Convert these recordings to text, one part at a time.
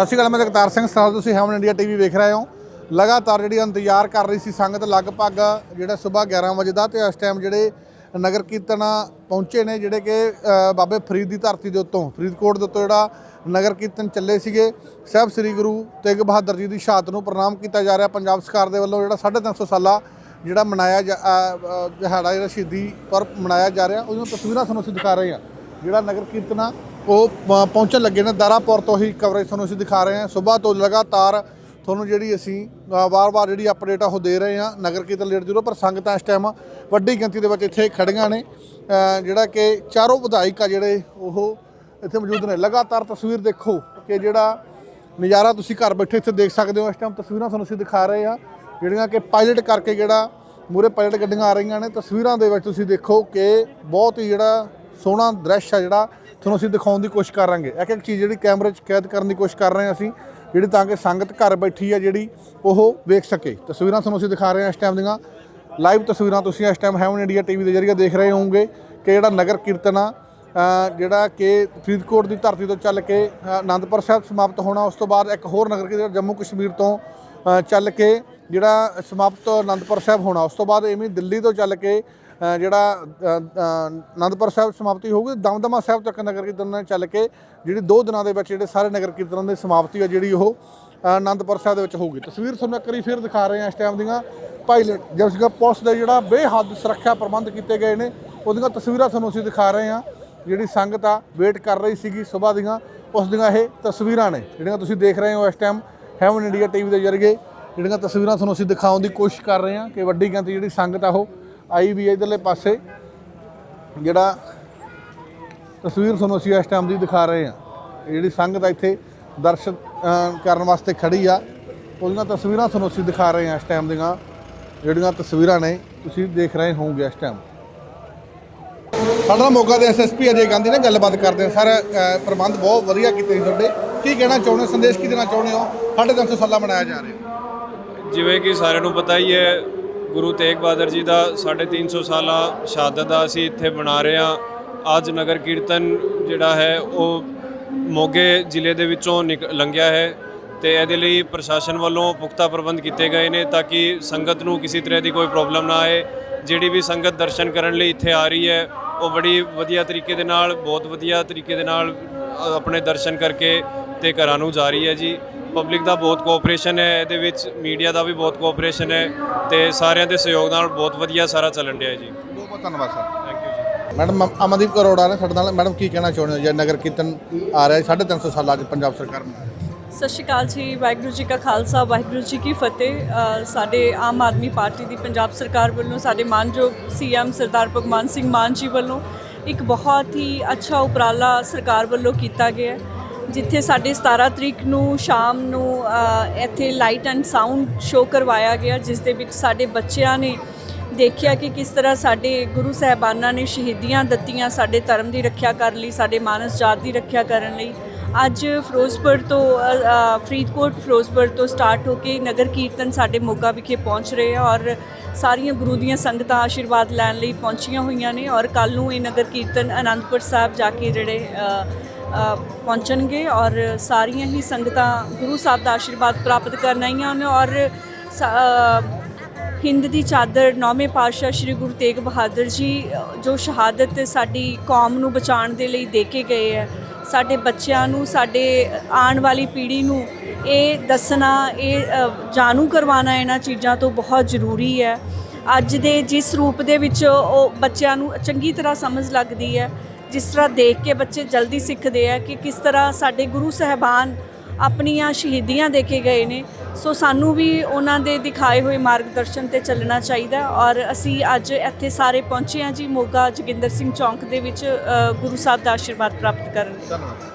ਸਤਿ ਸ਼੍ਰੀ ਅਕਾਲ ਮੈਂ ਜਗਤਾਰ ਸਿੰਘ ਸਰਾਜ ਤੁਸੀਂ ਹੈਵਨ ਇੰਡੀਆ ਟੀਵੀ ਵੇਖ ਰਹੇ ਹੋ। ਲਗਾਤਾਰ ਜਿਹੜੀ ਇੰਤਜ਼ਾਰ ਕਰ ਰਹੀ ਸੀ ਸੰਗਤ ਲਗਭਗ ਜਿਹੜਾ ਸਵੇਰ 11 ਵਜੇ ਦਾ ਤੇ ਇਸ ਟਾਈਮ ਜਿਹੜੇ ਨਗਰ ਕੀਰਤਨ ਪਹੁੰਚੇ ਨੇ ਜਿਹੜੇ ਕਿ ਬਾਬੇ ਫਰੀਦ ਦੀ ਧਰਤੀ ਦੇ ਉੱਤੋਂ ਫਰੀਦਕੋਟ ਦੇ ਉੱਤੋਂ ਜਿਹੜਾ ਨਗਰ ਕੀਰਤਨ ਚੱਲੇ ਸੀਗੇ। ਸਾਹਿਬ ਸ੍ਰੀ ਗੁਰੂ ਤੇਗ ਬਹਾਦਰ ਜੀ ਦੀ ਸ਼ਹਾਦਤ ਨੂੰ ਪ੍ਰਣਾਮ ਕੀਤਾ ਜਾ ਰਿਹਾ ਪੰਜਾਬ ਸਰਕਾਰ ਦੇ ਵੱਲੋਂ ਜਿਹੜਾ 350 ਸਾਲਾ ਜਿਹੜਾ ਮਨਾਇਆ ਜਾ- ਅ, ਦਿਹਾੜਾ ਜਿਹੜਾ ਸ਼ਹੀਦੀ ਪਰ ਮਨਾਇਆ ਜਾ ਰਿਹਾ ਉਹਦੀਆਂ ਤਸਵੀਰਾਂ ਤੁਹਾਨੂੰ ਅਸੀਂ ਦਿਖਾ ਰਹੇ ਹਾਂ। ਜਿਹੜਾ ਨਗਰ ਕੀਰਤਨ ਆ ਉਹ ਪ- ਪਹੁੰਚਣ ਲੱਗੇ ਨੇ ਦਾਰਾਪੁਰ ਤੋਂ ਹੀ ਕਵਰੇਜ ਤੁਹਾਨੂੰ ਅਸੀਂ ਦਿਖਾ ਰਹੇ ਹਾਂ। ਸਵੇਰ ਤੋਂ ਲਗਾਤਾਰ ਤੁਹਾਨੂੰ ਜਿਹੜੀ ਅਸੀਂ ਵਾਰ-ਵਾਰ ਜਿਹੜੀ ਅਪਡੇਟ ਆ ਉਹ ਦੇ ਰਹੇ ਹਾਂ। ਨਗਰ ਕੀਰਤਨ ਲੇਟ ਜ਼ਰੂਰ ਪਰ ਸੰਗਤਾਂ ਇਸ ਟਾਈਮ ਵੱਡੀ ਗਿਣਤੀ ਦੇ ਵਿੱਚ ਇੱਥੇ ਖੜੀਆਂ ਨੇ। ਜਿਹੜਾ ਕਿ ਚਾਰੋਂ ਵਿਧਾਇਕ ਆ ਜਿਹੜੇ ਉਹ ਇੱਥੇ ਮੌਜੂਦ ਨੇ। ਲਗਾਤਾਰ ਤਸਵੀਰ ਦੇਖੋ ਕਿ ਜਿਹੜਾ ਨਜ਼ਾਰਾ ਤੁਸੀਂ ਘਰ ਬੈਠੇ ਇੱਥੇ ਦੇਖ ਸਕਦੇ ਹੋ। ਇਸ ਟਾਈਮ ਤਸਵੀਰਾਂ ਤੁਹਾਨੂੰ ਅਸੀਂ ਦਿਖਾ ਰਹੇ ਹਾਂ, ਜਿਹੜੀਆਂ ਕਿ ਪਾਇਲਟ ਕਰਕੇ ਜਿਹੜਾ ਮੂਰੇ ਪਾਇਲਟ ਗੱਡੀਆਂ ਆ ਰਹੀਆਂ ਨੇ। ਤਸਵੀਰਾਂ ਦੇ ਵਿੱਚ ਤੁਸੀਂ ਦੇਖੋ ਕਿ ਬਹੁਤ ਹੀ ਜਿਹੜਾ ਸੋਹਣਾ ਦ੍ਰਿਸ਼ ਆ ਜਿਹੜਾ ਤੁਹਾਨੂੰ ਅਸੀਂ ਦਿਖਾਉਣ ਦੀ ਕੋਸ਼ਿਸ਼ ਕਰਾਂਗੇ। ਇੱਕ ਇੱਕ ਚੀਜ਼ ਜਿਹੜੀ ਕੈਮਰੇ 'ਚ ਕੈਦ ਕਰਨ ਦੀ ਕੋਸ਼ਿਸ਼ ਕਰ ਰਹੇ ਹਾਂ ਅਸੀਂ ਜਿਹੜੀ ਤਾਂ ਕਿ ਸੰਗਤ ਘਰ ਬੈਠੀ ਆ ਜਿਹੜੀ ਉਹ ਵੇਖ ਸਕੇ। ਤਸਵੀਰਾਂ ਤੁਹਾਨੂੰ ਅਸੀਂ ਦਿਖਾ ਰਹੇ ਹਾਂ ਇਸ ਟਾਈਮ ਦੀਆਂ। ਲਾਈਵ ਤਸਵੀਰਾਂ ਤੁਸੀਂ ਇਸ ਟਾਈਮ ਹੈਵਨ ਇੰਡੀਆ ਟੀਵੀ ਦੇ ਜ਼ਰੀਏ ਦੇਖ ਰਹੇ ਹੋਵੋਗੇ ਕਿ ਜਿਹੜਾ ਨਗਰ ਕੀਰਤਨ ਆ ਜਿਹੜਾ ਕਿ ਫਰੀਦਕੋਟ ਦੀ ਧਰਤੀ ਤੋਂ ਚੱਲ ਕੇ ਅ, ਆਨੰਦਪੁਰ ਸਾਹਿਬ ਸਮਾਪਤ ਹੋਣਾ ਉਸ ਤੋਂ ਬਾਅਦ ਇੱਕ ਹੋਰ ਨਗਰ ਕੀਰਤਨ ਜੰਮੂ ਕਸ਼ਮੀਰ ਤੋਂ ਚੱਲ ਕੇ ਜਿਹੜਾ ਸਮਾਪਤ ਆਨੰਦਪੁਰ ਸਾਹਿਬ ਹੋਣਾ ਉਸ ਤੋਂ ਬਾਅਦ ਐਵੇਂ ਦਿੱਲੀ ਤੋਂ ਚੱਲ ਕੇ ਜਿਹੜਾ ਅ, ਆਨੰਦਪੁਰ ਸਾਹਿਬ ਸਮਾਪਤੀ ਹੋਊਗੀ ਦਮਦਮਾ ਸਾਹਿਬ ਤੱਕ ਨਗਰ ਕੀਰਤਨ ਨਾਲ ਚੱਲ ਕੇ ਜਿਹੜੀ ਦੋ ਦਿਨਾਂ ਦੇ ਵਿੱਚ ਜਿਹੜੇ ਸਾਰੇ ਨਗਰ ਕੀਰਤਨ ਦੀ ਸਮਾਪਤੀ ਆ ਜਿਹੜੀ ਉਹ ਅ, ਆਨੰਦਪੁਰ ਸਾਹਿਬ ਦੇ ਵਿੱਚ ਹੋਊਗੀ। ਤਸਵੀਰ ਤੁਹਾਨੂੰ ਇੱਕ ਵਾਰੀ ਫਿਰ ਦਿਖਾ ਰਹੇ ਹਾਂ ਇਸ ਟਾਈਮ ਦੀਆਂ ਪਾਇਲਟ ਜਿਸ ਦਾ ਪੁਲਿਸ ਦਾ ਜਿਹੜਾ ਬੇਹੱਦ ਸੁਰੱਖਿਆ ਪ੍ਰਬੰਧ ਕੀਤੇ ਗਏ ਨੇ ਉਹਦੀਆਂ ਤਸਵੀਰਾਂ ਤੁਹਾਨੂੰ ਅਸੀਂ ਦਿਖਾ ਰਹੇ ਹਾਂ। ਜਿਹੜੀ ਸੰਗਤ ਆ ਵੇਟ ਕਰ ਰਹੀ ਸੀਗੀ ਸਵੇਰ ਦੀਆਂ ਉਸ ਦੀਆਂ ਇਹ ਤਸਵੀਰਾਂ ਨੇ ਜਿਹੜੀਆਂ ਤੁਸੀਂ ਦੇਖ ਰਹੇ ਹੋ ਇਸ ਟਾਈਮ ਹੈਵਨ ਇੰਡੀਆ ਟੀਵੀ ਦੇ ਜ਼ਰੀਏ। ਜਿਹੜੀਆਂ ਤਸਵੀਰਾਂ ਤੁਹਾਨੂੰ ਅਸੀਂ ਦਿਖਾਉਣ ਦੀ ਕੋਸ਼ਿਸ਼ ਕਰ ਰਹੇ ਹਾਂ ਕਿ ਵੱਡੀ ਗਿਣਤੀ ਜਿਹੜੀ ਸੰਗਤ ਆ ਉਹ ਆਈ ਵੀ ਹੈ ਇਧਰਲੇ ਪਾਸੇ, ਜਿਹੜਾ ਤਸਵੀਰ ਤੁਹਾਨੂੰ ਅਸੀਂ ਇਸ ਟਾਈਮ ਦੀ ਦਿਖਾ ਰਹੇ ਹਾਂ। ਜਿਹੜੀ ਸੰਗਤ ਇੱਥੇ ਦਰਸ਼ਨ ਕਰਨ ਵਾਸਤੇ ਖੜੀ ਆ। ਉਹਦੀਆਂ ਤਸਵੀਰਾਂ ਤੁਹਾਨੂੰ ਅਸੀਂ ਦਿਖਾ ਰਹੇ ਹਾਂ ਇਸ ਟਾਈਮ ਦੀਆਂ, ਜਿਹੜੀਆਂ ਤਸਵੀਰਾਂ ਨੇ, ਤੁਸੀਂ ਦੇਖ ਰਹੇ ਹੋਵੋਗੇ ਇਸ ਟਾਈਮ ਸਾਡਾ ਮੋਗਾ ਦੇ ਐਸਐਸਪੀ ਅਜੇ ਗਾਂਧੀ ਨਾਲ ਗੱਲਬਾਤ ਕਰਦੇ ਹਾਂ। ਸਰ ਪ੍ਰਬੰਧ ਬਹੁਤ ਵਧੀਆ ਕੀਤੇ ਸੀ ਤੁਹਾਡੇ। ਕੀ ਕਹਿਣਾ ਚਾਹੁੰਦੇ ਹੋ? ਸੰਦੇਸ਼ ਕੀ ਦੇਣਾ ਚਾਹੁੰਦੇ ਹੋ? ਸਾਢੇ ਤਿੰਨ ਸੌ ਸਾਲਾ ਮਨਾਇਆ ਜਾ ਰਿਹਾ। ਜਿਵੇਂ ਕਿ ਸਾਰਿਆਂ ਨੂੰ ਪਤਾ ਹੀ ਹੈ ਗੁਰੂ ਤੇਗ ਬਹਾਦਰ ਜੀ ਦਾ 350 ਸਾਲਾ ਸ਼ਹਾਦਤ ਦਾ ਅਸੀਂ ਇੱਥੇ ਬਣਾ ਰਹੇ ਹਾਂ। ਅੱਜ ਨਗਰ ਕੀਰਤਨ ਜਿਹੜਾ ਹੈ, ਉਹ ਮੋਗੇ ਜ਼ਿਲ੍ਹੇ ਦੇ ਵਿੱਚੋਂ ਨਿਕ- ਲੰਘਿਆ ਹੈ ਤੇ ਇਹਦੇ ਲਈ ਪ੍ਰਸ਼ਾਸਨ ਵੱਲੋਂ ਪੁਖਤਾ ਪ੍ਰਬੰਧ ਕੀਤੇ ਗਏ ਨੇ ਤਾਂ ਕਿ ਸੰਗਤ ਨੂੰ ਕਿਸੇ ਤਰ੍ਹਾਂ ਦੀ ਕੋਈ ਪ੍ਰੋਬਲਮ ਨਾ ਆਏ। ਜਿਹੜੀ ਵੀ ਸੰਗਤ ਦਰਸ਼ਨ ਕਰਨ ਲਈ ਇੱਥੇ ਆ ਰਹੀ ਹੈ, ਉਹ ਬੜੀ ਵਧੀਆ ਤਰੀਕੇ ਦੇ ਨਾਲ, ਬਹੁਤ ਵਧੀਆ ਤਰੀਕੇ ਦੇ ਨਾਲ ਆਪਣੇ ਦਰਸ਼ਨ ਕਰਕੇ ਤੇ ਘਰਾਂ ਨੂੰ ਜਾ ਰਹੀ ਹੈ ਜੀ। ਪਬਲਿਕ ਦਾ ਬਹੁਤ ਕੋਆਪਰੇਸ਼ਨ ਹੈ ਇਹਦੇ ਵਿੱਚ ਮੀਡੀਆ ਦਾ ਵੀ ਬਹੁਤ ਕੋਆਪਰੇਸ਼ਨ ਹੈ ਤੇ ਸਾਰਿਆਂ ਦੇ ਸਹਿਯੋਗ ਨਾਲ ਬਹੁਤ ਵਧੀਆ ਸਾਰਾ ਚੱਲਣ ਡਿਆ ਜੀ। ਬਹੁਤ ਬਹੁਤ ਧੰਨਵਾਦ sir. Thank you ji. Madam Amandeep Karora ਨੇ ਸਾਡੇ ਨਾਲ ਮੈਡਮ ਕੀ ਕਹਿਣਾ ਚਾਹੁੰਦੇ ਹੋ? ਜੇ ਨਗਰ ਕੀਰਤਨ ਆ ਰਿਹਾ ਹੈ 350 ਸਾਲਾਂ ਅੱਜ ਪੰਜਾਬ ਸਰਕਾਰ ਮਨਾ ਰਹੀ ਹੈ। ਸਤਿ ਸ਼੍ਰੀ ਅਕਾਲ ਜੀ ਵਾਹਿਗੁਰੂ ਜੀ ਕਾ ਖਾਲਸਾ ਵਾਹਿਗੁਰੂ ਜੀ ਕੀ ਫਤਿਹ। ਸਾਡੇ ਆਮ ਆਦਮੀ ਪਾਰਟੀ ਦੀ ਪੰਜਾਬ ਸਰਕਾਰ ਵੱਲੋਂ ਸਾਡੇ ਮਾਨਯੋਗ ਸੀਐਮ ਸਰਦਾਰ ਭਗਵੰਤ ਸਿੰਘ ਮਾਨ ਜੀ ਵੱਲੋਂ ਇੱਕ ਬਹੁਤ ਹੀ ਅੱਛਾ ਉਪਰਾਲਾ ਸਰਕਾਰ ਵੱਲੋਂ ਕੀਤਾ ਗਿਆ ਹੈ। ਜਿੱਥੇ ਸਾਡੇ 17 ਤਰੀਕ ਨੂੰ ਸ਼ਾਮ ਨੂੰ ਇੱਥੇ ਲਾਈਟ ਐਂਡ ਸਾਊਂਡ ਸ਼ੋਅ ਕਰਵਾਇਆ ਗਿਆ, ਜਿਸ ਦੇ ਵਿੱਚ ਸਾਡੇ ਬੱਚਿਆਂ ਨੇ ਦੇਖਿਆ ਕਿ ਕਿਸ ਤਰ੍ਹਾਂ ਸਾਡੇ ਗੁਰੂ ਸਾਹਿਬਾਨਾਂ ਨੇ ਸ਼ਹੀਦੀਆਂ ਦਿੱਤੀਆਂ ਸਾਡੇ ਧਰਮ ਦੀ ਰੱਖਿਆ ਕਰਨ ਲਈ, ਸਾਡੇ ਮਾਨਸ ਜਾਤ ਦੀ ਰੱਖਿਆ ਕਰਨ ਲਈ। ਅੱਜ ਫਿਰੋਜ਼ਪੁਰ ਤੋਂ ਫਰੀਦਕੋਟ, ਫਿਰੋਜ਼ਪੁਰ ਤੋਂ ਸਟਾਰਟ ਹੋ ਕੇ ਨਗਰ ਕੀਰਤਨ ਸਾਡੇ ਮੋਗਾ ਵਿਖੇ ਪਹੁੰਚ ਰਹੇ ਆ ਔਰ ਸਾਰੀਆਂ ਗੁਰੂ ਦੀਆਂ ਸੰਗਤਾਂ ਆਸ਼ੀਰਵਾਦ ਲੈਣ ਲਈ ਪਹੁੰਚੀਆਂ ਹੋਈਆਂ ਨੇ ਔਰ ਕੱਲ ਨੂੰ ਇਹ ਨਗਰ ਕੀਰਤਨ ਅਨੰਦਪੁਰ ਸਾਹਿਬ ਜਾ ਕੇ ਜਿਹੜੇ ਪਹੁੰਚਣਗੇ ਔਰ ਸਾਰੀਆਂ ਹੀ ਸੰਗਤਾਂ ਗੁਰੂ ਸਾਹਿਬ ਦਾ ਆਸ਼ੀਰਵਾਦ ਪ੍ਰਾਪਤ ਕਰਨਾ ਹੀ ਨੇ ਔਰ ਸਾ- ਹਿੰਦ ਦੀ ਚਾਦਰ ਨੌਵੇਂ ਪਾਤਸ਼ਾਹ ਸ੍ਰੀ ਗੁਰੂ ਤੇਗ ਬਹਾਦਰ ਜੀ ਜੋ ਸ਼ਹਾਦਤ ਸਾਡੀ ਕੌਮ ਨੂੰ ਬਚਾਉਣ ਦੇ ਲਈ ਦੇ ਕੇ ਗਏ ਹੈ, ਸਾਡੇ ਬੱਚਿਆਂ ਨੂੰ, ਸਾਡੇ ਆਉਣ ਵਾਲੀ ਪੀੜ੍ਹੀ ਨੂੰ ਇਹ ਦੱਸਣਾ, ਇਹ ਜਾਣੂ ਕਰਵਾਉਣਾ ਇਹਨਾਂ ਚੀਜ਼ਾਂ ਤੋਂ ਬਹੁਤ ਜ਼ਰੂਰੀ ਹੈ। ਅੱਜ ਦੇ ਜਿਸ ਰੂਪ ਦੇ ਵਿੱਚ ਉਹ ਬੱਚਿਆਂ ਨੂੰ ਚੰਗੀ ਤਰ੍ਹਾਂ ਸਮਝ ਲੱਗਦੀ ਹੈ ਜਿਸ ਤਰ੍ਹਾਂ ਦੇਖ ਕੇ ਬੱਚੇ ਜਲਦੀ ਸਿੱਖਦੇ ਆ ਕਿ ਕਿਸ ਤਰ੍ਹਾਂ ਸਾਡੇ ਗੁਰੂ ਸਾਹਿਬਾਨ ਆਪਣੀਆਂ ਸ਼ਹੀਦੀਆਂ ਦੇ ਕੇ ਗਏ ਨੇ। ਸੋ ਸਾਨੂੰ ਵੀ ਉਹਨਾਂ ਦੇ ਦਿਖਾਏ ਹੋਏ ਮਾਰਗਦਰਸ਼ਨ ਤੇ ਚੱਲਣਾ ਚਾਹੀਦਾ ਔਰ ਅਸੀਂ ਅੱਜ ਇੱਥੇ ਸਾਰੇ ਪਹੁੰਚੇ ਹਾਂ ਜੀ ਮੋਗਾ ਜੋਗਿੰਦਰ ਸਿੰਘ ਚੌਂਕ ਦੇ ਵਿੱਚ ਗੁਰੂ ਸਾਹਿਬ ਦਾ ਆਸ਼ੀਰਵਾਦ ਪ੍ਰਾਪਤ ਕਰਨ ਧੰਨਵਾਦ।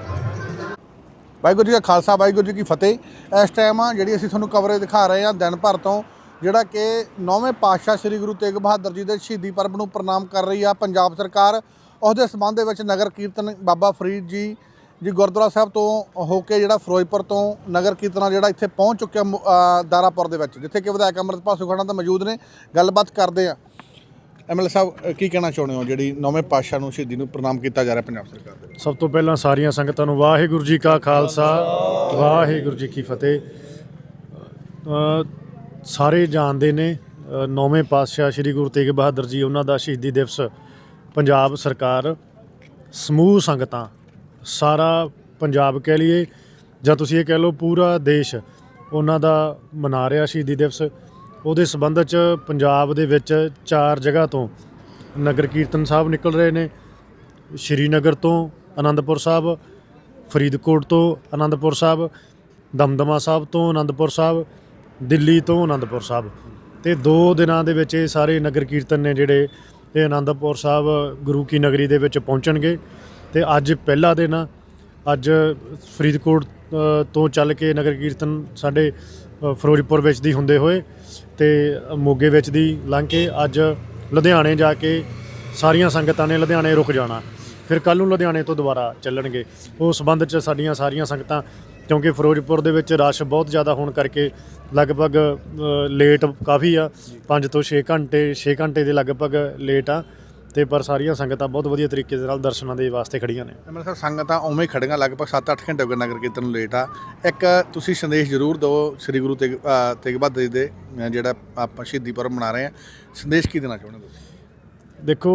ਵਾਹਿਗੁਰੂ ਜੀ ਦਾ ਖਾਲਸਾ, ਵਾਹਿਗੁਰੂ ਜੀ ਕੀ ਫਤਿਹ। ਇਸ ਟਾਈਮ ਆ ਜਿਹੜੀ ਅਸੀਂ ਤੁਹਾਨੂੰ ਕਵਰੇਜ ਦਿਖਾ ਰਹੇ ਹਾਂ ਦਿਨ ਭਰ ਤੋਂ, ਜਿਹੜਾ ਕਿ ਨੌਵੇਂ ਪਾਤਸ਼ਾਹ ਸ੍ਰੀ ਗੁਰੂ ਤੇਗ ਬਹਾਦਰ ਜੀ ਦੇ ਸ਼ਹੀਦੀ ਪਰਬ ਨੂੰ ਪ੍ਰਣਾਮ ਕਰ ਰਹੀ ਆ ਪੰਜਾਬ ਸਰਕਾਰ। ਉਸ ਦੇ ਸਬੰਧ ਦੇ ਵਿੱਚ ਨਗਰ ਕੀਰਤਨ ਬਾਬਾ ਫਰੀਦ ਜੀ ਜੀ ਗੁਰਦੁਆਰਾ ਸਾਹਿਬ ਤੋਂ ਹੋ ਕੇ ਜਿਹੜਾ ਫਿਰੋਜ਼ਪੁਰ ਤੋਂ ਨਗਰ ਕੀਰਤਨ ਜਿਹੜਾ ਇੱਥੇ ਪਹੁੰਚ ਚੁੱਕਿਆ ਦਾਰਾਪੁਰ ਦੇ ਵਿੱਚ, ਜਿੱਥੇ ਕਿ ਵਿਧਾਇਕ ਅੰਮ੍ਰਿਤਪਾਲ ਸੁਖਾਣਾ ਤਾਂ ਮੌਜੂਦ ਨੇ। ਗੱਲਬਾਤ ਕਰਦੇ ਆ ਐਮਐਲਏ ਸਾਹਿਬ ਕੀ ਕਹਿਣਾ ਚਾਹੁੰਦੇ ਹੋ? ਜਿਹੜੀ ਨੌਵੇਂ ਪਾਤਸ਼ਾਹ ਨੂੰ ਸ਼ਹੀਦੀ ਨੂੰ ਪ੍ਰਣਾਮ ਕੀਤਾ ਜਾ ਰਿਹਾ ਪੰਜਾਬ ਸਰਕਾਰ ਦੇ ਸਭ ਤੋਂ ਪਹਿਲਾਂ ਸਾਰੀਆਂ ਸੰਗਤਾਂ ਨੂੰ ਵਾਹਿਗੁਰੂ ਜੀ ਕਾ ਖਾਲਸਾ, ਵਾਹਿਗੁਰੂ ਜੀ ਕੀ ਫਤਿਹ। ਸਾਰੇ ਜਾਣਦੇ ਨੇ ਨੌਵੇਂ ਪਾਤਸ਼ਾਹ ਸ੍ਰੀ ਗੁਰੂ ਤੇਗ ਬਹਾਦਰ ਜੀ, ਉਹਨਾਂ ਦਾ ਸ਼ਹੀਦੀ ਦਿਵਸ ਪੰਜਾਬ ਸਰਕਾਰ ਸਮੂਹ ਸੰਗਤਾਂ, ਸਾਰਾ ਪੰਜਾਬ ਕਹਿ ਲਈਏ, ਜਾਂ ਤੁਸੀਂ ਇਹ ਕਹਿ ਲਓ ਪੂਰਾ ਦੇਸ਼ ਉਹਨਾਂ ਦਾ ਮਨਾ ਰਿਹਾ ਸ਼ਹੀਦੀ ਦਿਵਸ, ਉਹਦੇ ਸਬੰਧ 'ਚ ਪੰਜਾਬ ਦੇ ਵਿੱਚ ਚਾਰ ਜਗ੍ਹਾ ਤੋਂ ਨਗਰ ਕੀਰਤਨ ਸਾਹਿਬ ਨਿਕਲ ਰਹੇ ਨੇ। ਸ਼੍ਰੀਨਗਰ ਤੋਂ ਆਨੰਦਪੁਰ ਸਾਹਿਬ, ਫਰੀਦਕੋਟ ਤੋਂ ਆਨੰਦਪੁਰ ਸਾਹਿਬ, ਦਮਦਮਾ ਸਾਹਿਬ ਤੋਂ ਆਨੰਦਪੁਰ ਸਾਹਿਬ, ਦਿੱਲੀ ਤੋਂ ਆਨੰਦਪੁਰ ਸਾਹਿਬ। ਤੇ ਦੋ ਦਿਨਾਂ ਦੇ ਵਿੱਚ ਇਹ ਸਾਰੇ ਨਗਰ ਕੀਰਤਨ ਨੇ ਜਿਹੜੇ ਇਹ ਆਨੰਦਪੁਰ ਸਾਹਿਬ ਗੁਰੂ ਕੀ ਨਗਰੀ ਦੇ ਵਿੱਚ ਪਹੁੰਚਣਗੇ ਤੇ ਅੱਜ ਪਹਿਲਾ ਦਿਨ ਆ। ਅੱਜ ਫਰੀਦਕੋਟ ਤੋਂ ਚੱਲ ਕੇ ਨਗਰ ਕੀਰਤਨ ਸਾਡੇ ਫਿਰੋਜ਼ਪੁਰ ਵਿੱਚ ਦੀ ਹੁੰਦੇ ਹੋਏ ਤੇ ਮੋਗੇ ਵਿੱਚ ਦੀ ਲੰਘ ਕੇ ਅੱਜ ਲੁਧਿਆਣੇ ਜਾ ਕੇ ਸਾਰੀਆਂ ਸੰਗਤਾਂ ਨੇ ਲੁਧਿਆਣੇ ਰੁਕ ਜਾਣਾ। ਫਿਰ ਕੱਲ ਨੂੰ ਲੁਧਿਆਣੇ ਤੋਂ ਦੁਬਾਰਾ ਚੱਲਣਗੇ। ਉਸ ਸੰਬੰਧ 'ਚ ਸਾਡੀਆਂ ਸਾਰੀਆਂ ਸੰਗਤਾਂ ਕਿਉਂਕਿ ਫਿਰੋਜ਼ਪੁਰ ਦੇ ਵਿੱਚ ਰਸ਼ ਬਹੁਤ ਜ਼ਿਆਦਾ ਹੋਣ ਕਰਕੇ ਲਗਭਗ ਲੇਟ ਕਾਫੀ ਆ। 5 ਤੋਂ 6 ਘੰਟੇ 6 ਘੰਟੇ ਦੇ ਲਗਭਗ ਲੇਟ ਆ। ਤੇ ਪਰ ਸਾਰੀਆਂ ਸੰਗਤਾਂ ਬਹੁਤ ਵਧੀਆ ਤਰੀਕੇ ਦੇ ਨਾਲ ਦਰਸ਼ਨਾਂ ਦੇ ਵਾਸਤੇ ਖੜੀਆਂ ਨੇ। ਮੇਰੇ ਸਾਹਿਬ ਸੰਗਤਾਂ ਉਵੇਂ ਹੀ ਖੜੀਆਂ ਲਗਭਗ 7-8 ਘੰਟੇ ਹੋ ਗਏ ਨਗਰ ਕੀਰਤਨ ਨੂੰ ਲੇਟ ਆ। ਇੱਕ ਤੁਸੀਂ ਸੰਦੇਸ਼ ਜ਼ਰੂਰ ਦਿਓ ਸ੍ਰੀ ਗੁਰੂ ਤੇਗ ਤੇਗ ਬਹਾਦਰ ਜੀ ਦੇ ਜਿਹੜਾ ਆਪਾਂ ਸ਼ਹੀਦੀ ਪੁਰਬ ਮਨਾ ਰਹੇ ਹਾਂ ਸੰਦੇਸ਼ ਕੀ ਦੇਣਾ ਚਾਹੁੰਦੇ ਤੁਸੀਂ? ਦੇਖੋ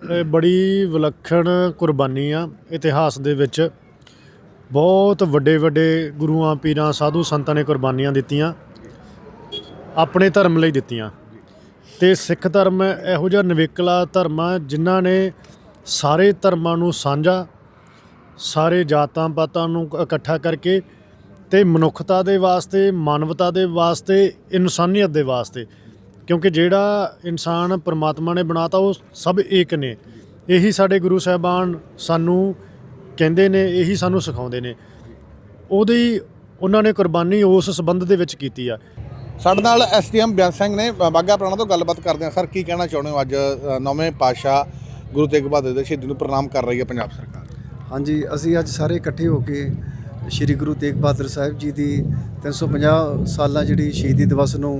ਇਹ ਬੜੀ ਵਿਲੱਖਣ ਕੁਰਬਾਨੀ ਆ ਇਤਿਹਾਸ ਦੇ ਵਿੱਚ। ਬਹੁਤ ਵੱਡੇ ਵੱਡੇ ਗੁਰੂਆਂ, ਪੀਰਾਂ, ਸਾਧੂ ਸੰਤਾਂ ਨੇ ਕੁਰਬਾਨੀਆਂ ਦਿੱਤੀਆਂ, ਆਪਣੇ ਧਰਮ ਲਈ ਦਿੱਤੀਆਂ। ਤੇ ਸਿੱਖ ਧਰਮ ਇਹੋ ਜਿਹਾ ਨਿਵੇਕਲਾ ਧਰਮ ਆ ਜਿਨ੍ਹਾਂ ਨੇ ਸਾਰੇ ਧਰਮਾਂ ਨੂੰ ਸਾਂਝਾ, ਸਾਰੇ ਜਾਤਾਂ ਪਾਤਾਂ ਨੂੰ ਇਕੱਠਾ ਕਰਕੇ ਤੇ ਮਨੁੱਖਤਾ ਦੇ ਵਾਸਤੇ, ਮਾਨਵਤਾ ਦੇ ਵਾਸਤੇ, ਇਨਸਾਨੀਅਤ ਦੇ ਵਾਸਤੇ ਕਿਉਂਕਿ ਜਿਹੜਾ ਇਨਸਾਨ ਪਰਮਾਤਮਾ ਨੇ ਬਣਾਤਾ ਉਹ ਸਭ ਏਕ ਨੇ। ਇਹੀ ਸਾਡੇ ਗੁਰੂ ਸਾਹਿਬਾਨ ਸਾਨੂੰ ਕਹਿੰਦੇ ਨੇ ਇਹੀ ਸਾਨੂੰ ਸਿਖਾਉਂਦੇ ਨੇ। ਉਹਦੀ ਉਹਨਾਂ ਨੇ ਕੁਰਬਾਨੀ ਉਸ ਸੰਬੰਧ ਦੇ ਵਿੱਚ ਕੀਤੀ ਆ। ਸਾਡੇ ਨਾਲ ਐਸਡੀਐਮ ਬਿਆਨ ਸਿੰਘ ਨੇ ਬਾਘਾ ਪੁਰਾਣਾ ਤੋਂ ਗੱਲਬਾਤ ਕਰਦੇ ਹਾਂ ਸਰ ਕੀ ਕਹਿਣਾ ਚਾਹੁੰਦੇ ਹੋ ਅੱਜ ਨੌਵੇਂ ਪਾਤਸ਼ਾਹ ਗੁਰੂ ਤੇਗ ਬਹਾਦਰ ਦੇ ਸ਼ਹੀਦੀ ਨੂੰ ਪ੍ਰਣਾਮ ਕਰ ਰਹੀ ਹੈ ਪੰਜਾਬ ਸਰਕਾਰ? ਹਾਂਜੀ ਅਸੀਂ ਅੱਜ ਸਾਰੇ ਇਕੱਠੇ ਹੋ ਕੇ ਸ੍ਰੀ ਗੁਰੂ ਤੇਗ ਬਹਾਦਰ ਸਾਹਿਬ ਜੀ ਦੀ 350 ਸਾਲਾਂ ਜਿਹੜੀ ਸ਼ਹੀਦੀ ਦਿਵਸ ਨੂੰ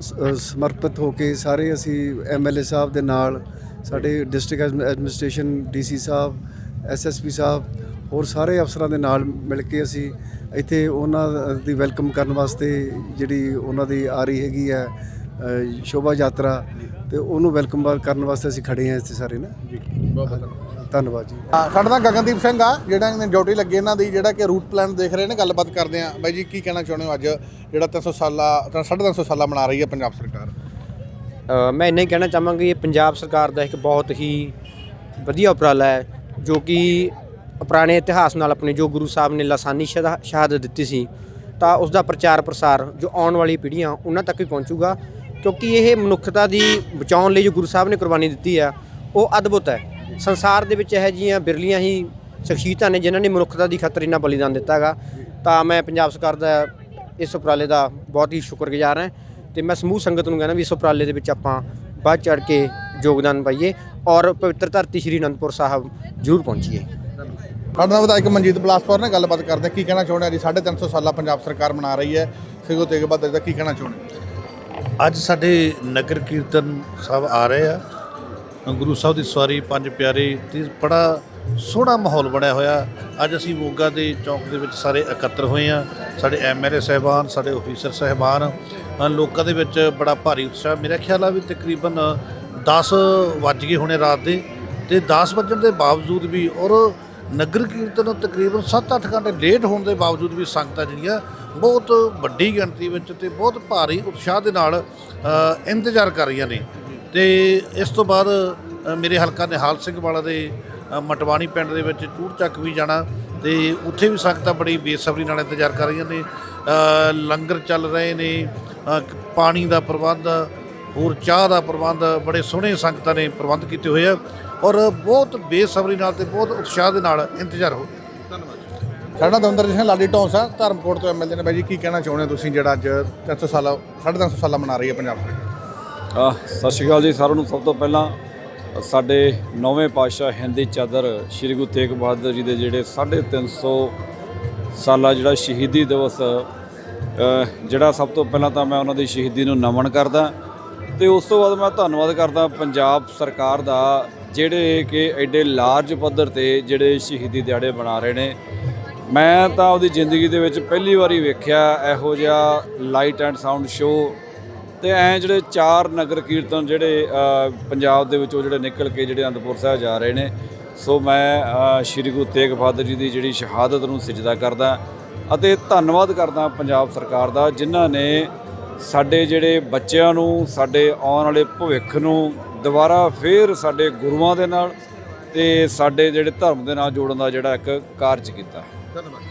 ਸਮਰਪਿਤ ਹੋ ਕੇ ਸਾਰੇ ਅਸੀਂ ਐਮਐਲਏ ਸਾਹਿਬ ਦੇ ਨਾਲ, ਸਾਡੇ ਡਿਸਟ੍ਰਿਕਟ ਐਡਮਿਨਿਸਟ੍ਰੇਸ਼ਨ ਡੀਸੀ ਸਾਹਿਬ ਐਸਐਸਪੀ ਸਾਹਿਬ, ਹੋਰ ਸਾਰੇ ਅਫਸਰਾਂ ਦੇ ਨਾਲ ਮਿਲ ਕੇ ਅਸੀਂ ਇੱਥੇ ਉਹਨਾਂ ਦੀ ਵੈਲਕਮ ਕਰਨ ਵਾਸਤੇ ਜਿਹੜੀ ਉਹਨਾਂ ਦੀ ਆ ਰਹੀ ਹੈਗੀ ਹੈ ਸ਼ੋਭਾ ਯਾਤਰਾ ਤੇ ਉਹਨੂੰ ਵੈਲਕਮ ਕਰਨ ਵਾਸਤੇ ਅਸੀਂ ਖੜੇ ਹਾਂ ਇੱਥੇ ਸਾਰੇ ਨਾ। ਜੀ, ਬਹੁਤ ਬਹੁਤ ਧੰਨਵਾਦ ਜੀ। ਹਾਂ, ਸਾਡੇ ਨਾਲ ਗਗਨਦੀਪ ਸਿੰਘ ਆ ਜਿਹੜਾ ਇਹਨਾਂ ਡਿਊਟੀ ਲੱਗੇ ਇਹਨਾਂ ਦੀ ਜਿਹੜਾ ਕਿ ਰੂਟ ਪਲਾਨ ਦੇਖ ਰਹੇ ਨੇ ਗੱਲਬਾਤ ਕਰਦੇ ਆ। ਬਾਈ ਜੀ ਕੀ ਕਹਿਣਾ ਚਾਹੁੰਦੇ ਹੋ ਅੱਜ? ਜਿਹੜਾ 300 ਸਾਲਾ 350 ਸਾਲਾ ਮਨਾ ਰਹੀ ਹੈ ਪੰਜਾਬ ਸਰਕਾਰ। ਮੈਂ ਇੰਨਾ ਹੀ ਕਹਿਣਾ ਚਾਹਾਂਗਾ ਕਿ ਇਹ ਪੰਜਾਬ ਸਰਕਾਰ ਦਾ ਇੱਕ ਬਹੁਤ ਹੀ ਵਧੀਆ ਉਪਰਾਲਾ ਹੈ ਜੋ ਕਿ ਪੁਰਾਣੇ ਇਤਿਹਾਸ ਨਾਲ ਆਪਣੇ ਜੋ ਗੁਰੂ ਸਾਹਿਬ ਨੇ ਲਾਸਾਨੀ ਸ਼ਹਾ- ਸ਼ਹਾਦਤ ਦਿੱਤੀ ਸੀ ਤਾਂ ਉਸ ਦਾ ਪ੍ਰਚਾਰ ਪ੍ਰਸਾਰ ਜੋ ਆਉਣ ਵਾਲੀ ਪੀੜ੍ਹੀਆਂ ਉਹਨਾਂ ਤੱਕ ਵੀ ਪਹੁੰਚੂਗਾ ਕਿਉਂਕਿ ਇਹ ਮਨੁੱਖਤਾ ਦੀ ਬਚਾਉਣ ਲਈ ਜੋ ਗੁਰੂ ਸਾਹਿਬ ਨੇ ਕੁਰਬਾਨੀ ਦਿੱਤੀ ਆ ਉਹ ਅਦਭੁਤ ਹੈ। ਸੰਸਾਰ ਦੇ ਵਿੱਚ ਇਹੋ ਜਿਹੀਆਂ ਬਿਰਲੀਆਂ ਹੀ ਸ਼ਖਸੀਅਤਾਂ ਨੇ ਜਿਨ੍ਹਾਂ ਨੇ ਮਨੁੱਖਤਾ ਦੀ ਖਾਤਰ ਇੰਨਾ ਬਲੀਦਾਨ ਦਿੱਤਾ ਹੈਗਾ। ਤਾਂ ਮੈਂ ਪੰਜਾਬ ਸਰਕਾਰ ਦਾ ਇਸ ਉਪਰਾਲੇ ਦਾ ਬਹੁਤ ਹੀ ਸ਼ੁਕਰਗੁਜ਼ਾਰ ਹਾਂ ਤੇ ਮੈਂ ਸਮੂਹ ਸੰਗਤ ਨੂੰ ਕਹਿੰਦਾ ਵੀ ਇਸ ਉਪਰਾਲੇ ਦੇ ਵਿੱਚ ਆਪਾਂ ਵੱਧ ਚੜ ਕੇ ਯੋਗਦਾਨ ਪਾਈਏ ਔਰ ਪਵਿੱਤਰ ਧਰਤੀ ਸ਼੍ਰੀ ਅਨੰਦਪੁਰ ਸਾਹਿਬ ਜ਼ਰੂਰ ਪਹੁੰਚੀਏ। ਸਾਡੇ ਨਾਲ ਵਿਧਾਇਕ ਮਨਜੀਤ ਬਲਾਸਪੁਰ ਨੇ ਗੱਲਬਾਤ ਕਰਦੇ। ਕੀ ਕਹਿਣਾ ਚਾਹੁੰਦੇ ਆ ਜੀ? 350 ਸਾਲਾ ਪੰਜਾਬ ਸਰਕਾਰ ਮਨਾ ਰਹੀ ਹੈ। ਸ੍ਰੀ ਗੁਰੂ ਤੇਗ ਬਹਾਦਰ ਜੀ ਦਾ ਕੀ ਕਹਿਣਾ ਚਾਹੁੰਦੇ? ਅੱਜ ਸਾਡੇ ਨਗਰ ਕੀਰਤਨ ਸਾਹਿਬ ਆ ਰਹੇ ਆ। ਗੁਰੂ ਸਾਹਿਬ ਦੀ ਸਵਾਰੀ ਪੰਜ ਪਿਆਰੇ ਤੇ ਬੜਾ ਸੋਹਣਾ ਮਾਹੌਲ ਬਣਿਆ ਹੋਇਆ। ਅੱਜ ਅਸੀਂ ਮੋਗਾ ਦੇ ਚੌਂਕ ਦੇ ਵਿੱਚ ਸਾਰੇ ਇਕੱਤਰ ਹੋਏ ਆ ਸਾਡੇ ਐਮਐਲਏ ਸਹਿਬਾਨ, ਸਾਡੇ ਅਫੀਸਰ ਸਹਿਬਾਨ ਲੋਕਾਂ ਦੇ ਵਿੱਚ ਬੜਾ ਭਾਰੀ ਉਤਸ਼ਾਹ। ਮੇਰਾ ਖਿਆਲ ਆ ਵੀ ਤਕਰੀਬਨ 10 ਵੱਜ ਗਏ ਹੋਣੇ ਰਾਤ ਦੇ ਤੇ 10 ਵੱਜਣ ਦੇ ਬਾਵਜੂਦ ਵੀ ਔਰ ਨਗਰ ਕੀਰਤਨ ਤਕਰੀਬਨ 7-8 ਘੰਟੇ ਲੇਟ ਹੋਣ ਦੇ ਬਾਵਜੂਦ ਵੀ ਸੰਗਤਾਂ ਜਿਹੜੀਆਂ ਬਹੁਤ ਵੱਡੀ ਗਿਣਤੀ ਵਿੱਚ ਤੇ ਬਹੁਤ ਭਾਰੀ ਉਤਸ਼ਾਹ ਦੇ ਨਾਲ ਇੰਤਜ਼ਾਰ ਕਰ ਰਹੀਆਂ ਨੇ। ਤੇ ਇਸ ਤੋਂ ਬਾਅਦ ਮੇਰੇ ਹਲਕਾ ਨਿਹਾਲ ਸਿੰਘ ਵਾਲਾ ਦੇ ਮਟਵਾਣੀ ਪਿੰਡ ਦੇ ਵਿੱਚ ਚੂੜ ਚੱਕ ਵੀ ਜਾਣਾ ਤੇ ਉੱਥੇ ਵੀ ਸੰਗਤਾਂ ਬੜੀ ਬੇਸਬਰੀ ਨਾਲ ਇੰਤਜ਼ਾਰ ਕਰ ਰਹੀਆਂ ਨੇ। ਲੰਗਰ ਚੱਲ ਰਹੇ ਨੇ ਪਾਣੀ ਦਾ ਪ੍ਰਬੰਧ ਹੋਰ ਚਾਹ ਦਾ ਪ੍ਰਬੰਧ ਬੜੇ ਸੋਹਣੇ ਸੰਗਤਾਂ ਨੇ ਪ੍ਰਬੰਧ ਕੀਤੇ ਹੋਏ ਆ ਔਰ ਬਹੁਤ ਬੇਸਬਰੀ ਨਾਲ ਤੇ ਬਹੁਤ ਉਤਸ਼ਾਹ ਦੇ ਨਾਲ ਇੰਤਜ਼ਾਰ ਹੋ ਰਿਹਾ। ਸਾਡਾ ਦਵਿੰਦਰ ਸਿੰਘ ਲਾਡੀ ਢੌਂਸਾ ਧਰਮਕੋਟ ਤੋਂ ਐਮਐਲਏ ਨੇ। ਬਾਈ ਜੀ ਕੀ ਕਹਿਣਾ ਚਾਹੁੰਦੇ ਹੋ ਤੁਸੀਂ ਜਿਹੜਾ ਅੱਜ 300 ਸਾਲਾ 350 ਸਾਲਾ ਮਨਾ ਰਹੀ ਹੈ ਪੰਜਾਬ ਸਰਕਾਰ? ਸਤਿ ਸ਼੍ਰੀ ਅਕਾਲ ਜੀ ਸਾਰਿਆਂ ਨੂੰ। ਸਭ ਤੋਂ ਪਹਿਲਾਂ ਸਾਡੇ ਨੌਵੇਂ ਪਾਤਸ਼ਾਹ ਹਿੰਦੀ ਚਾਦਰ ਸ੍ਰੀ ਗੁਰੂ ਤੇਗ ਬਹਾਦਰ ਜੀ ਦੇ ਜਿਹੜੇ 350 ਸਾਲਾ ਜਿਹੜਾ ਸ਼ਹੀਦੀ ਦਿਵਸ ਜਿਹੜਾ ਸਭ ਤੋਂ ਪਹਿਲਾਂ ਤਾਂ ਮੈਂ ਉਹਨਾਂ ਦੀ ਸ਼ਹੀਦੀ ਨੂੰ ਨਮਨ ਕਰਦਾ। ਤੇ ਉਸ ਤੋਂ ਬਾਅਦ ਮੈਂ ਧੰਨਵਾਦ ਕਰਦਾ ਪੰਜਾਬ ਸਰਕਾਰ ਦਾ, ਜਿਹੜੇ ਕਿ ਐਡੇ ਲਾਰਜ ਪੱਧਰ ਤੇ ਜਿਹੜੇ ਸ਼ਹੀਦੀ ਦਿਹਾੜੇ ਬਣਾ ਰਹੇ ਨੇ। ਮੈਂ ਤਾਂ ਉਹਦੀ ਜ਼ਿੰਦਗੀ ਦੇ ਵਿੱਚ ਪਹਿਲੀ ਵਾਰੀ ਵੇਖਿਆ ਇਹੋ ਜਿਹਾ ਲਾਈਟ ਐਂਡ ਸਾਊਂਡ ਸ਼ੋਅ ਤੇ ਐ ਜਿਹੜੇ ਚਾਰ ਨਗਰ ਕੀਰਤਨ ਜਿਹੜੇ ਪੰਜਾਬ ਦੇ ਵਿੱਚ ਉਹ ਜਿਹੜੇ ਨਿਕਲ ਕੇ ਜਿਹੜੇ ਅਨੰਦਪੁਰ ਸਾਹਿਬ ਜਾ ਰਹੇ ਨੇ, ਸੋ ਮੈਂ ਸ਼੍ਰੀ ਗੁਰੂ ਤੇਗ ਬਹਾਦਰ ਜੀ ਦੀ ਜਿਹੜੀ ਸ਼ਹਾਦਤ ਨੂੰ ਸਜਦਾ ਕਰਦਾ ਅਤੇ ਧੰਨਵਾਦ ਕਰਦਾ ਪੰਜਾਬ ਸਰਕਾਰ ਦਾ, ਜਿਨ੍ਹਾਂ ਨੇ ਸਾਡੇ ਜਿਹੜੇ ਬੱਚਿਆਂ ਨੂੰ, ਸਾਡੇ ਆਉਣ ਵਾਲੇ ਭਵਿੱਖ ਨੂੰ ਦੁਬਾਰਾ ਫੇਰ ਸਾਡੇ ਗੁਰੂਆਂ ਦੇ ਨਾਲ ਤੇ ਸਾਡੇ ਜਿਹੜੇ ਧਰਮ ਦੇ ਨਾਲ ਜੋੜਨ ਦਾ ਜਿਹੜਾ ਇੱਕ ਕਾਰਜ ਕੀਤਾ। ਧੰਨਵਾਦ।